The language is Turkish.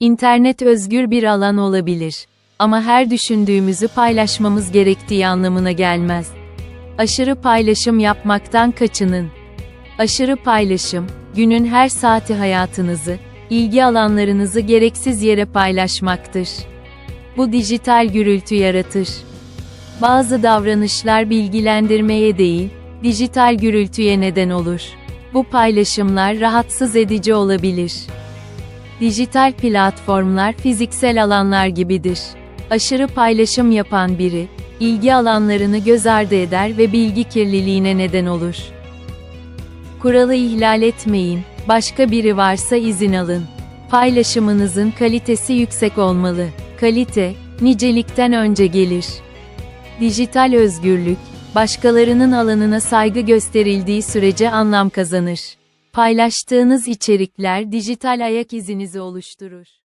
İnternet özgür bir alan olabilir. Ama her düşündüğümüzü paylaşmamız gerektiği anlamına gelmez. Aşırı paylaşım yapmaktan kaçının. Aşırı paylaşım, günün her saati hayatınızı, ilgi alanlarınızı gereksiz yere paylaşmaktır. Bu dijital gürültü yaratır. Bazı davranışlar bilgilendirmeye değil, dijital gürültüye neden olur. Bu paylaşımlar rahatsız edici olabilir. Dijital platformlar fiziksel alanlar gibidir. Aşırı paylaşım yapan biri, ilgi alanlarını göz ardı eder ve bilgi kirliliğine neden olur. Kuralı ihlal etmeyin, başka biri varsa izin alın. Paylaşımınızın kalitesi yüksek olmalı. Kalite, nicelikten önce gelir. Dijital özgürlük, başkalarının alanına saygı gösterildiği sürece anlam kazanır. Paylaştığınız içerikler dijital ayak izinizi oluşturur.